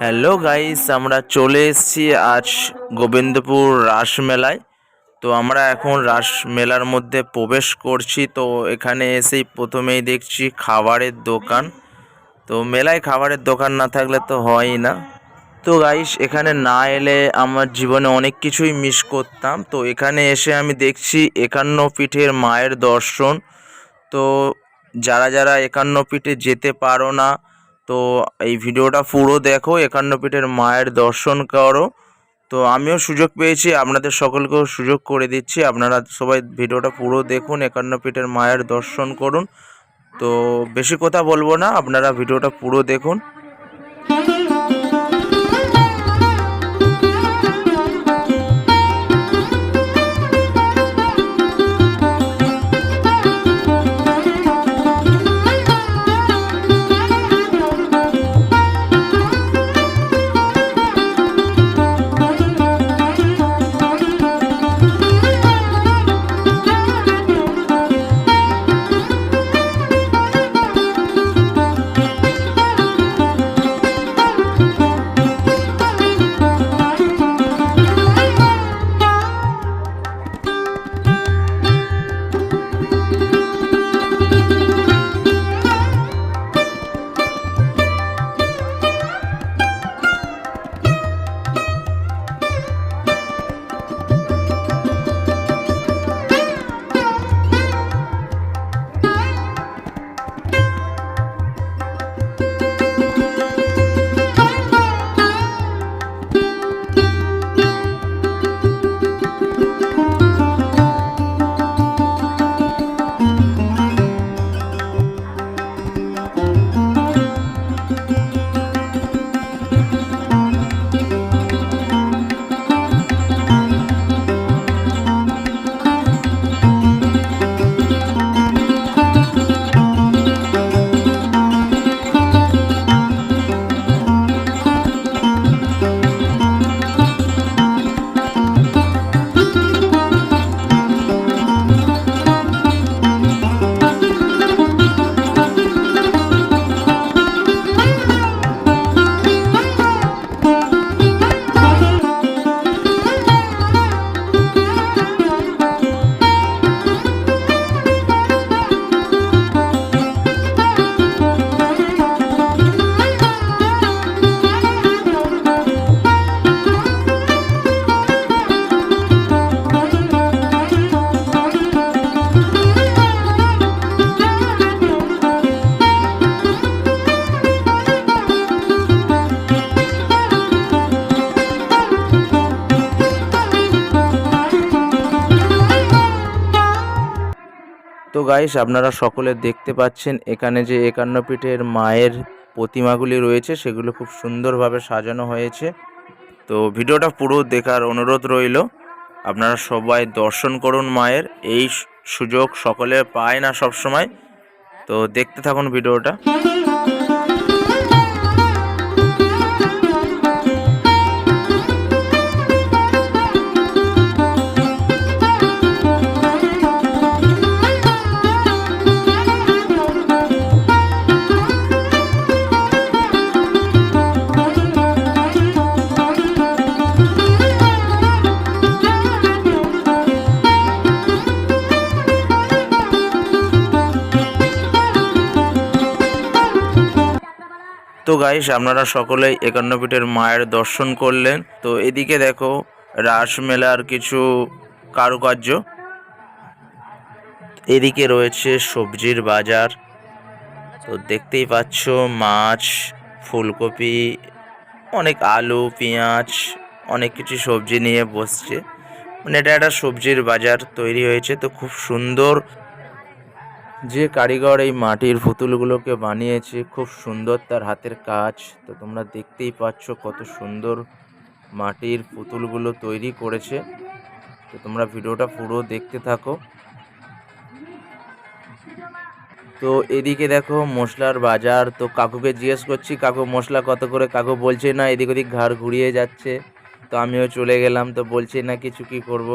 Hello guys আমরা চলে এসেছি আজ গোবিন্দপুর রাস মেলায়। তো আমরা এখন রাস মেলার মধ্যে প্রবেশ করছি। তো এখানে এসেই প্রথমেই দেখছি খাবারের দোকান। তো মেলায় খাবারের দোকান না থাকলে তো হয়ই না। তো গাইস এখানে না এলে আমার জীবনে অনেক কিছুই মিস করতাম। তো এখানে এসে আমি দেখছি একান্ন পিঠের মায়ের দর্শন। তো যারা যারা একান্ন পিঠে যেতে পারো না তো এই ভিডিওটা পুরো দেখো একান্ন পিঠের মায়ের দর্শন করো। তো আমিও সুযোগ পেয়েছি, আপনাদের সকলকেও সুযোগ করে দিচ্ছি। আপনারা সবাই ভিডিওটা পুরো দেখুন একান্ন পিঠের মায়ের দর্শন করুন। তো বেশি কথা বলব না, আপনারা ভিডিওটা পুরো দেখুন। তো গাইস আপনারা সকলে দেখতে পাচ্ছেন এখানে যে একান্ন পিঠের মায়ের প্রতিমাগুলি রয়েছে, সেগুলো খুব সুন্দরভাবে সাজানো হয়েছে। তো ভিডিওটা পুরো দেখার অনুরোধ রইল, আপনারা সবাই দর্শন করুন মায়ের, এই সুযোগ সকলে পায় না সবসময়। তো দেখতে থাকুন ভিডিওটা। তো গাইস আপনারা সকলেই একান্ন পিঠের মায়ের দর্শন করলেন। তো এদিকে দেখো রাস মেলার কিছু কারুকার্য। এদিকে রয়েছে সবজির বাজার। তো দেখতেই পাচ্ছ, মাছ, ফুলকপি, অনেক আলু, পেঁয়াজ, অনেক কিছু সবজি নিয়ে বসছে। মানে এটা একটা সবজির বাজার তৈরি হয়েছে। তো খুব সুন্দর যে কারিগর এই মাটির পুতুলগুলোকে বানিয়েছে, খুব সুন্দর তার হাতের কাজ। তো তোমরা দেখতেই পাচ্ছ কত সুন্দর মাটির পুতুলগুলো তৈরি করেছে। তো তোমরা ভিডিওটা পুরো দেখতে থাকো। তো এদিকে দেখো মশলার বাজার। তো কাকুকে জিজ্ঞেস করছি, কাকু, মশলা কত করে? কাকু বলছে, না, এদিক ওদিক ঘাড় ঘুরিয়ে যাচ্ছে। তো আমিও চলে গেলাম। তো বলছে, না, কিছু কি করব?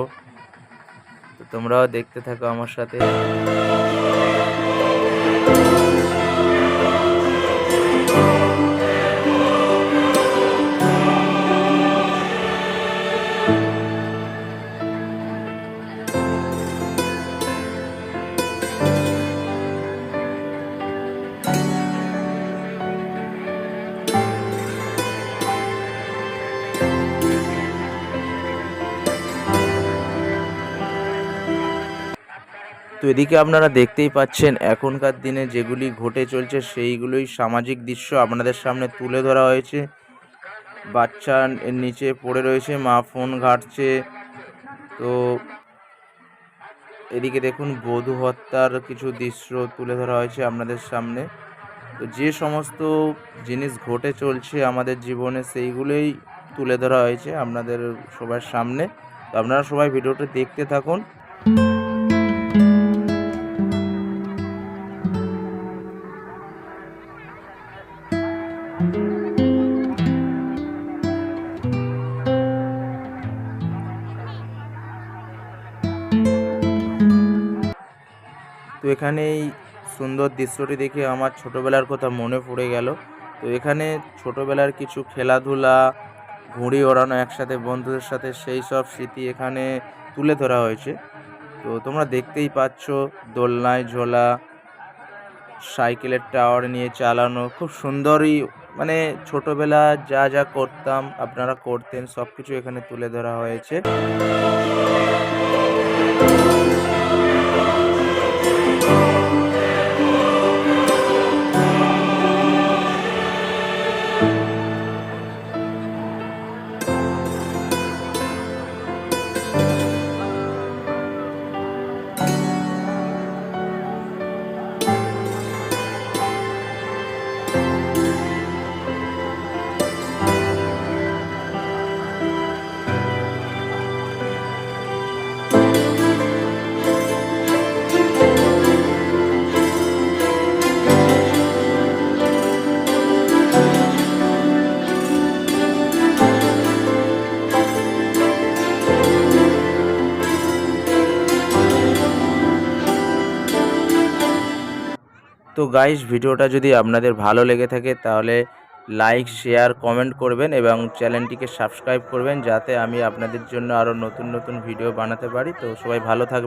তো তোমরাও দেখতে থাকো আমার সাথে। এদিকে আপনারা দেখতেই পাচ্ছেন, এখনকার দিনে যেগুলি ঘটে চলছে সেইগুলোই সামাজিক দৃশ্য আপনাদের সামনে তুলে ধরা হয়েছে। বাচ্চা নিচে পড়ে রয়েছে, মা ফোন ঘাঁটছে। তো এদিকে দেখুন, বধূ হত্যার কিছু দৃশ্য তুলে ধরা হয়েছে আপনাদের সামনে। তো যে সমস্ত জিনিস ঘটে চলছে আমাদের জীবনে সেইগুলোই তুলে ধরা হয়েছে আপনাদের সবার সামনে। তো আপনারা সবাই ভিডিওটা দেখতে থাকুন। তো এখানে এই সুন্দর দৃশ্যটি দেখে আমার ছোটোবেলার কথা মনে পড়ে গেল। তো এখানে ছোটোবেলার কিছু খেলাধুলা, ঘুড়ি ওড়ানো একসাথে বন্ধুদের সাথে সেই সব স্মৃতি এখানে তুলে ধরা হয়েছে। তো তোমরা দেখতেই পাচ্ছ দোলনায় ঝোলা, সাইকেলের টাওয়ার নিয়ে চালানো, খুব সুন্দরই মানে ছোটবেলা যা যা করতাম আপনারা করতেন সবকিছু এখানে তুলে ধরা হয়েছে। তো গাইস ভিডিওটা যদি আপনাদের ভালো লেগে থাকে, তাহলে লাইক শেয়ার কমেন্ট করবেন এবং চ্যানেলটিকে সাবস্ক্রাইব করবেন, যাতে আমি আপনাদের জন্য আরও নতুন নতুন ভিডিও বানাতে পারি। তো সবাই ভালো থাকবেন।